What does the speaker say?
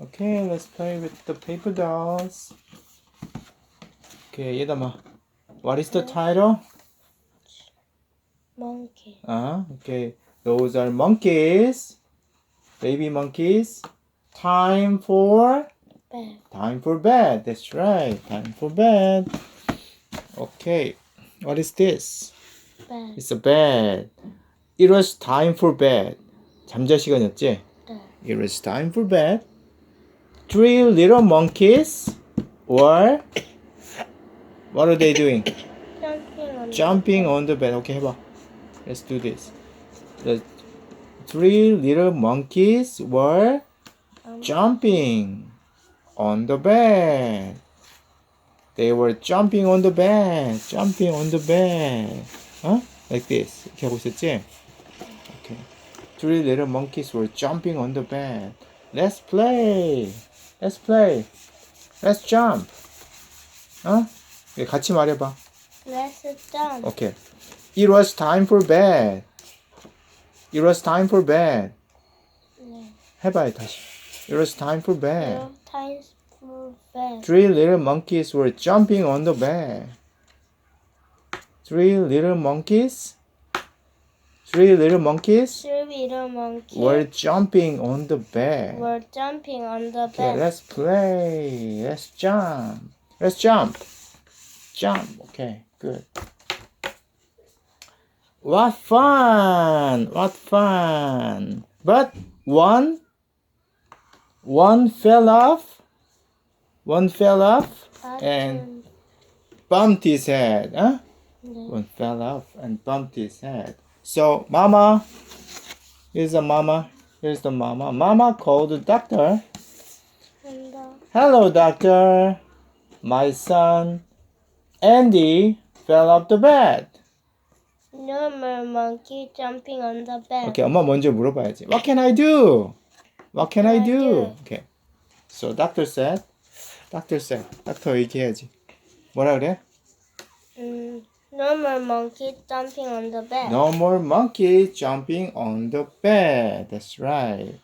Okay, let's play with the paper dolls. Okay, 얘담아. What is the title? Monkey. Uh, okay. Those are monkeys. Baby monkeys. Time for Bed. time for bed. That's right. Time for bed. Okay. What is this? Bed. It's a bed. It was time for bed. 잠잘 시간이었지? 네. It was time for bed. Three little monkeys were what are they doing? Jumping on Jumping on the bed. Okay, 해봐. Let's do this. The three little monkeys were jumping on the bed. They were jumping on the bed. Jumping on the bed. Huh? Like this. 이렇게 하고 있었지? Okay. Three little monkeys were jumping on the bed. Let's play. Let's play. Let's jump. 어? 예, 같이 말해봐. Let's jump. Okay. It was time for bed. It was time for bed. 네. 해봐요 다시. It was time for bed. Zero times for bed. Three little monkeys were jumping on the bed. Three little monkeys. Three little monkeys Three little monkeys were jumping on the bed. were jumping on the Okay, bed. let's play. Let's jump. Let's jump. Jump. Okay, good. What fun! What fun! But one, one fell off. One fell off and bumped his head. Huh? 네. One fell off and bumped his head. So, Mama, here's the Mama. Here's the Mama. Mama called the doctor. And the Hello, doctor. My son, Andy, fell off the bed. no more monkey jumping on the bed. Okay, 엄마 먼저 물어봐야지. What can I do? What can I What can I do? do? Okay. So doctor said, doctor said, doctor 얘기해야지. 뭐라 그래? No more monkey jumping on the bed. No more monkey jumping on the bed. That's right.